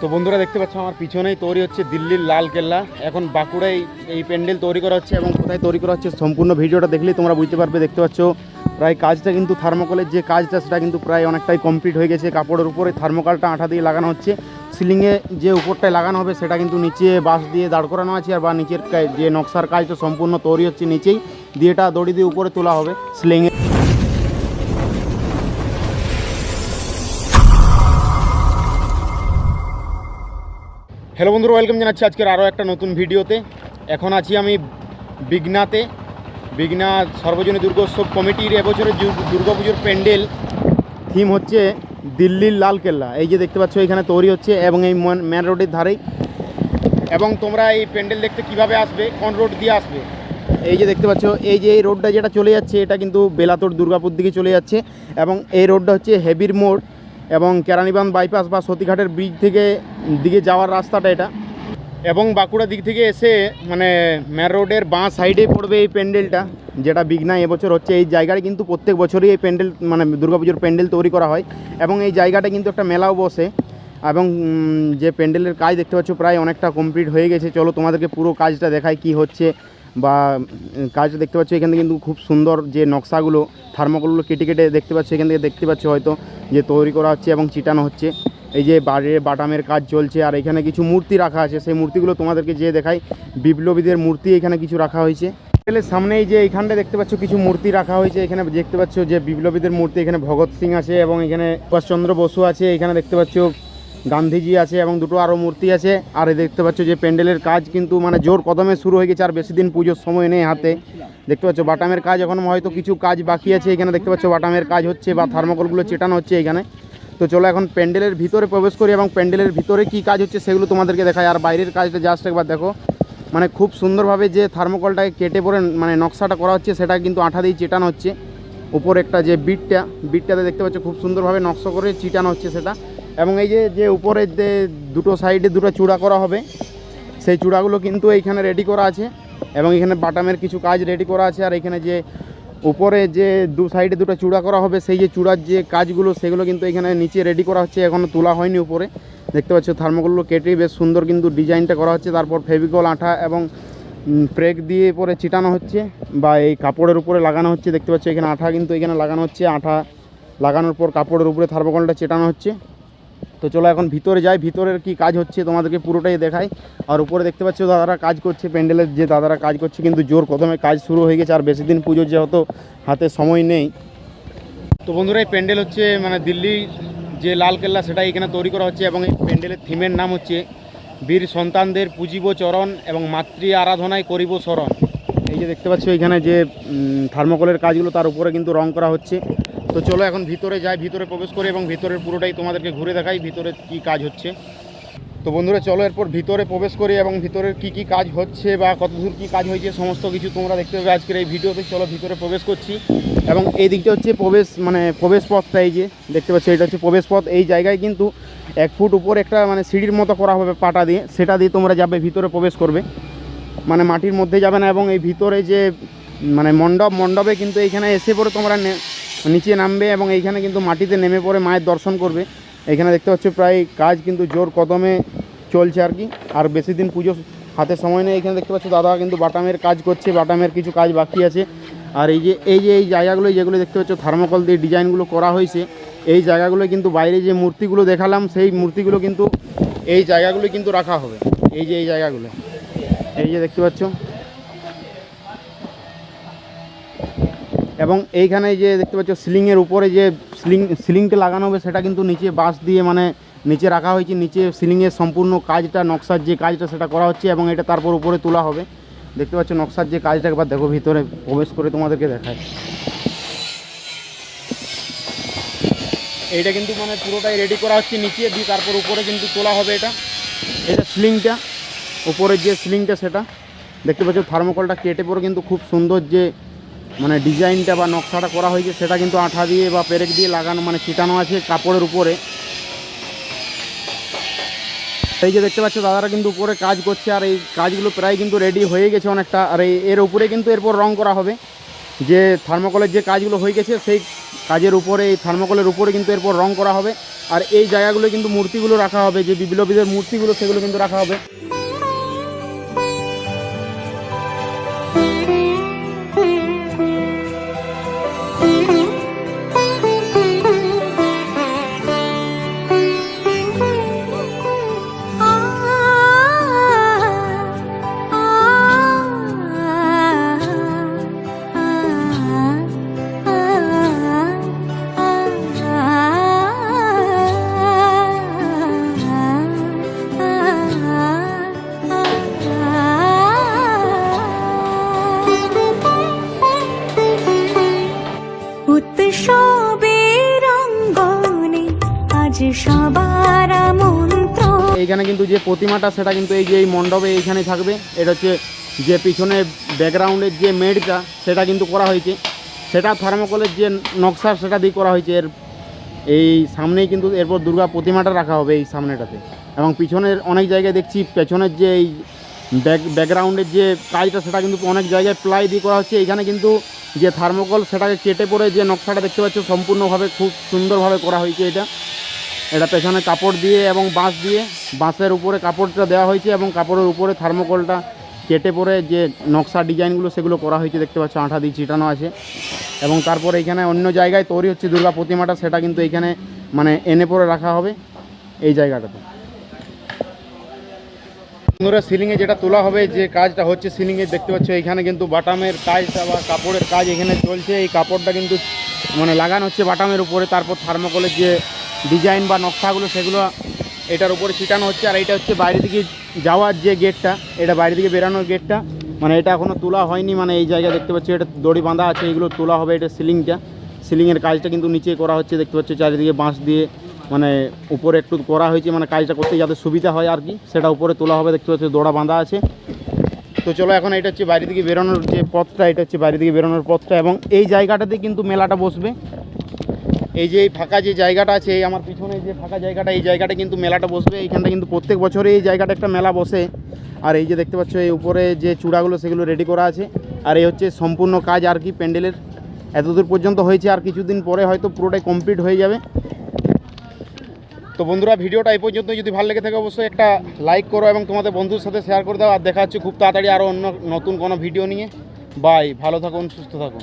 তো বন্ধুরা দেখতে পাচ্ছ, আমার পিছনেই তৈরি হচ্ছে দিল্লির লাল কেল্লা। এখন বাঁকুড়ায় এই প্যান্ডেল তৈরি করা হচ্ছে এবং কোথায় তৈরি করা হচ্ছে সম্পূর্ণ ভিডিওটা দেখলেই তোমরা বুঝতে পারবে। দেখতে পাচ্ছ, প্রায় কাজটা কিন্তু থার্মোকলের যে কাজটা, সেটা কিন্তু প্রায় অনেকটাই কমপ্লিট হয়ে গেছে। কাপড়ের উপরে থার্মোকলটা আঠা দিয়ে লাগানো হচ্ছে। সিলিংয়ে যে উপরটায় লাগানো হবে, সেটা কিন্তু নিচে বাঁশ দিয়ে দাঁড় করানো আছে আর বা নিচের যে নকশার কাজটা সম্পূর্ণ তৈরি হচ্ছে নিচেই। দিয়ে এটা দড়ি দিয়ে উপরে তোলা হবে সিলিংয়ে। হ্যালো বন্ধুরা ওয়েলকাম জানাচ্ছি আজকের আরও একটা নতুন ভিডিওতে। এখন আছি আমি বিঘ্নাতে। বিঘ্না সর্বজনীন দুর্গোৎসব কমিটির এবছরের দু- দুর্গাপুজোর প্যান্ডেল। থিম হচ্ছে দিল্লির লাল কেল্লা। এই যে দেখতে পাচ্ছ, এখানে তৈরি হচ্ছে এবং এই মেন রোডের ধারেই। এবং তোমরা এই প্যান্ডেল দেখতে কীভাবে আসবে, কোন রোড দিয়ে আসবে? এই যে দেখতে পাচ্ছ, এই যে এই রোডটা যেটা চলে যাচ্ছে, এটা কিন্তু বেলাতোর দুর্গাপুর দিকে চলে যাচ্ছে। এবং এই রোডটা হচ্ছে হেভির মোড়। এবং কেরানীবান্ধ বাইপাস বা সতীঘাটের ব্রিজ থেকে দিকে যাওয়ার রাস্তাটা এটা। এবং বাঁকুড়া দিক থেকে এসে মানে মেন রোডের বাঁ সাইডে পড়বে এই প্যান্ডেলটা, যেটা বিঘ্না এবছর হচ্ছে। এই জায়গায় কিন্তু প্রত্যেক বছরই এই প্যান্ডেল মানে দুর্গাপুজোর প্যান্ডেল তৈরি করা হয়। এবং এই জায়গাটা কিন্তু একটা মেলাও বসে। এবং যে প্যান্ডেলের কাজ দেখতে পাচ্ছ, প্রায় অনেকটা কমপ্লিট হয়ে গেছে। চলো তোমাদেরকে পুরো কাজটা দেখায় কি হচ্ছে। বা কাজটা দেখতে পাচ্ছ, এখানে কিন্তু খুব সুন্দর যে নকশাগুলো, থার্মোকলগুলো কেটে কেটে দেখতে পাচ্ছ, এখান থেকে দেখতে পাচ্ছ হয়তো যে তৈরি করা হচ্ছে এবং চিটানো হচ্ছে। এই যে বাড়ির বাটামের কাজ চলছে, আর এখানে কিছু মূর্তি রাখা আছে, সেই মূর্তিগুলো তোমাদেরকে যে দেখাই। বিপ্লবীদের মূর্তি এখানে কিছু রাখা হয়েছে। প্যান্ডেলের সামনেই যে এইখানটা দেখতে পাচ্ছ, কিছু মূর্তি রাখা হয়েছে। এখানে দেখতে পাচ্ছ যে বিপ্লবীদের মূর্তি, এখানে ভগৎ সিং আছে এবং এখানে সুভাষচন্দ্র বসু আছে। এখানে দেখতে পাচ্ছ গান্ধীজি আছে এবং দুটো আরও মূর্তি আছে। আর দেখতে পাচ্ছ যে প্যান্ডেলের কাজ কিন্তু মানে জোর কদমে শুরু হয়ে গেছে, আর বেশি দিন পুজোর সময় নেই হাতে। দেখতে পাচ্ছ বাটামের কাজ এখন হয়তো কিছু কাজ বাকি আছে এখানে, দেখতে পাচ্ছ বাটামের কাজ হচ্ছে বা থার্মোকলগুলো চেটানো হচ্ছে এখানে। তো চলো এখন প্যান্ডেলের ভিতরে প্রবেশ করি এবং প্যান্ডেলের ভিতরে কি কাজ হচ্ছে সেগুলো তোমাদেরকে দেখায় আর বাইরের কাজটা জাস্ট একবার দেখো। মানে খুব সুন্দরভাবে যে থার্মোকলটাকে কেটে পরে মানে নকশাটা করা হচ্ছে, সেটা কিন্তু আঠা দিয়ে চেটানো হচ্ছে। উপর একটা যে বিটটা, বিটটাতে দেখতে পাচ্ছ খুব সুন্দরভাবে নকশা করে চিটানো হচ্ছে সেটা। এবং এই যে যে উপরে যে দুটো সাইডে দুটো চূড়া করা হবে, সেই চূড়াগুলো কিন্তু এইখানে রেডি করা আছে এবং এখানে বাটামের কিছু কাজ রেডি করা আছে। আর এখানে যে উপরে যে দু সাইডে দুটো চূড়া করা হবে, সেই যে চূড়ার যে কাজগুলো, সেগুলো কিন্তু এখানে নিচে রেডি করা হচ্ছে এখনও তোলা হয়নি উপরে। দেখতে পাচ্ছ, থার্মোকলগুলো কেটে বেশ সুন্দর কিন্তু ডিজাইনটা করা হচ্ছে। তারপর ফেভিকল আঠা এবং প্রেক দিয়ে পরে চিটানো হচ্ছে বা এই কাপড়ের উপরে লাগানো হচ্ছে। দেখতে পাচ্ছ, এখানে আঠা কিন্তু এখানে লাগানো হচ্ছে। আঠা লাগানোর পর কাপড়ের উপরে থার্মোকলটা চেটানো হচ্ছে। তো চলো এখন ভিতরে যাই, ভিতরের কি কাজ হচ্ছে তোমাদেরকে পুরোটাই দেখাই। আর উপরে দেখতে পাচ্ছ দাদারা কাজ করছে প্যান্ডেলের যে দাদারা কাজ করছে কিন্তু জোর কদমে কাজ শুরু হয়ে গেছে, আর বেশি দিন পুজোর যেহেতু হাতে সময় নেই। তো বন্ধুরা, এই প্যান্ডেল হচ্ছে মানে দিল্লি যে লাল কেল্লা সেটা এখানে তৈরি করা হচ্ছে এবং এই প্যান্ডেলের থিমের নাম হচ্ছে বীর সন্তানদের পুজিব চরণ এবং মাতৃ আরাধনায় করিব স্মরণ। এই যে দেখতে পাচ্ছ এখানে যে থার্মোকলের কাজগুলো তার উপরে কিন্তু রং করা হচ্ছে। তো চলো এখন ভিতরে যাই, ভিতরে প্রবেশ করি এবং ভিতরের পুরোটাই তোমাদেরকে ঘুরে দেখাই ভিতরে কি কাজ হচ্ছে। তো বন্ধুরা চলো এরপর ভিতরে প্রবেশ করি এবং ভিতরের কি কি কাজ হচ্ছে বা কতদূর কি কাজ হয়েছে সমস্ত কিছু তোমরা দেখতে পাবে আজকের এই ভিডিওতে। চলো ভিতরে প্রবেশ করছি এবং এই দিকটা হচ্ছে প্রবেশ মানে প্রবেশ পথটা এই যে দেখতে পাচ্ছি, এটা হচ্ছে প্রবেশ পথ। এই জায়গায় কিন্তু এক ফুট উপরে একটা মানে সিঁড়ির মতো করা হবে পাটা দিয়ে, সেটা দিয়ে তোমরা যাবে, ভিতরে প্রবেশ করবে। মানে মাটির মধ্যে যাবে না এবং এই ভিতরে যে মানে মণ্ডপ, মণ্ডপে কিন্তু এইখানে এসে পরে তোমরা নিচে নামবে এবং এইখানে কিন্তু মাটিতে নেমে পড়ে মায়ের দর্শন করবে। এখানে দেখতে পাচ্ছ প্রায় কাজ কিন্তু জোর কদমে চলছে আর কি। আর বেশি দিন পুজো হাতে সময় নেই। এখানে দেখতে পাচ্ছ দাদা কিন্তু বাটামের কাজ করছে, বাটামের কিছু কাজ বাকি আছে। আর এই যে এই যে, এই জায়গাগুলো যেগুলো দেখতে পাচ্ছ, থার্মোকল দিয়ে ডিজাইনগুলো করা হয়েছে, এই জায়গাগুলো কিন্তু বাইরে যে মূর্তিগুলো দেখালাম, সেই মূর্তিগুলো কিন্তু এই জায়গাগুলো কিন্তু রাখা হবে। এই যে, এই জায়গাগুলো। এই যে দেখতে পাচ্ছ এবং এইখানে যে দেখতে পাচ্ছ, সিলিংয়ের উপরে যে সিলিং, সিলিংটা লাগানো হবে, সেটা কিন্তু নিচে বাঁশ দিয়ে মানে নিচে রাখা হয়েছে। নিচে সিলিংয়ের সম্পূর্ণ কাজটা, নকশার যে কাজটা, সেটা করা হচ্ছে এবং এটা তারপর উপরে তোলা হবে। দেখতে পাচ্ছ, নকশার যে কাজটা, একবার দেখো, ভিতরে প্রবেশ করে তোমাদেরকে দেখায়। এইটা কিন্তু মানে পুরোটাই রেডি করা হচ্ছে নিচে দিয়ে, তারপর উপরে কিন্তু তোলা হবে এটা। এটা সিলিংটা, উপরের যে সিলিংটা, সেটা। দেখতে পাচ্ছ থার্মোকলটা কেটে পরে কিন্তু খুব সুন্দর যে মানে ডিজাইনটা বা নকশাটা করা হয়েছে, সেটা কিন্তু আঠা দিয়ে বা পেরেক দিয়ে লাগানো মানে ছিটানো আছে কাপড়ের উপরে। এই যে দেখতে পাচ্ছ, দাদারা কিন্তু উপরে কাজ করছে, আর এই কাজগুলো প্রায় কিন্তু রেডি হয়ে গেছে অনেকটা, আর এর উপরে কিন্তু এরপর রং করা হবে। যে থার্মোকলের যে কাজগুলো হয়ে গেছে, সেই কাজের উপরে, এই থার্মোকলের উপরে কিন্তু এরপর রং করা হবে। আর এই জায়গাগুলো কিন্তু মূর্তিগুলো রাখা হবে, যে বিপ্লবীদের মূর্তিগুলো, সেগুলো কিন্তু রাখা হবে। এইখানে কিন্তু যে প্রতিমাটা, সেটা কিন্তু এই যে এই মণ্ডপে এইখানে থাকবে। এটা হচ্ছে যে পিছনে ব্যাকগ্রাউন্ডের যে মেডটা, সেটা কিন্তু করা হয়েছে। সেটা থার্মোকলের যে নকশা, সেটা দিয়ে করা হয়েছে। এর এই সামনেই কিন্তু এরপর দুর্গা প্রতিমাটা রাখা হবে এই সামনেটাতে। এবং পিছনের অনেক জায়গায় দেখছি, পেছনের যে এই ব্যাক ব্যাকগ্রাউন্ডের যে কাজটা, সেটা কিন্তু অনেক জায়গায় প্লাই দিয়ে করা হচ্ছে। এখানে কিন্তু যে থার্মোকল সেটাকে কেটে পড়ে যে নকশাটা দেখতে পাচ্ছ, সম্পূর্ণভাবে খুব সুন্দরভাবে করা হয়েছে এটা। এটা পেছনে কাপড় দিয়ে এবং বাঁশ দিয়ে, বাঁশের উপরে কাপড়টা দেওয়া হয়েছে এবং কাপড়ের উপরে থার্মোকলটা কেটে পরে যে নকশা ডিজাইনগুলো, সেগুলো করা হয়েছে, দেখতে পাচ্ছ, আঠা দিয়ে ছিটানো আছে। এবং তারপরে এখানে অন্য জায়গায় তৈরি হচ্ছে দুর্গা প্রতিমাটা, সেটা কিন্তু এখানে মানে এনে পরে রাখা হবে। এই জায়গাটাতে। বন্ধুরা সিলিংয়ে যেটা তোলা হবে, যে কাজটা হচ্ছে সিলিংয়ে দেখতে পাচ্ছ, এখানে কিন্তু বাটামের কাজটা বা কাপড়ের কাজ এখানে চলছে। এই কাপড়টা কিন্তু মানে লাগানো হচ্ছে বাটামের উপরে। তারপর থার্মোকলের যে ডিজাইন বা নকশাগুলো, সেগুলো এটার উপরে ছিটানো হচ্ছে। আর এটা হচ্ছে বাইরে দিকে যাওয়ার যে গেটটা এটা বাইরে দিকে বেরানোর গেটটা মানে এটা এখনও তোলা হয়নি মানে এই জায়গায় দেখতে পাচ্ছি, এটা দড়ি বাঁধা আছে, এগুলো তোলা হবে এটা সিলিংটা সিলিংয়ের কাজটা কিন্তু নিচে করা হচ্ছে, দেখতে পাচ্ছি, চারিদিকে বাঁশ দিয়ে মানে উপরে একটু করা হয়েছে মানে কাজটা করতে যাতে সুবিধা হয় আর কি, সেটা উপরে তোলা হবে, দেখতে পাচ্ছি দড়া বাঁধা আছে। তো চলো এখন এটা হচ্ছে বাইরে থেকে বেরোনোর যে পথটা, এটা হচ্ছে বাইরে দিকে বেরোনোর পথটা এবং এই জায়গাটাতে কিন্তু মেলাটা বসবে। এই যে এই ফাঁকা যে জায়গাটা আছে, এই আমার পিছনে যে ফাঁকা জায়গাটা, এই জায়গাটা কিন্তু মেলাটা বসবে। এইখানটা কিন্তু প্রত্যেক বছরে এই জায়গাটা একটা মেলা বসে। আর এই যে দেখতে পাচ্ছ, এই উপরে যে চূড়াগুলো, সেগুলো রেডি করা আছে। আর এই হচ্ছে সম্পূর্ণ কাজ আর কি প্যান্ডেলের। এতদূর পর্যন্ত হয়েছে, আর কিছুদিন পরে হয়তো পুরোটাই কমপ্লিট হয়ে যাবে। তো বন্ধুরা, ভিডিওটা এই পর্যন্ত যদি ভালো লেগে থাকে, অবশ্যই একটা লাইক করো এবং তোমাদের বন্ধুর সাথে শেয়ার করে দাও। আর দেখা হচ্ছে খুব তাড়াতাড়ি আরও অন্য নতুন কোনো ভিডিও নিয়ে। বাই ভালো থাকুন, সুস্থ থাকুন।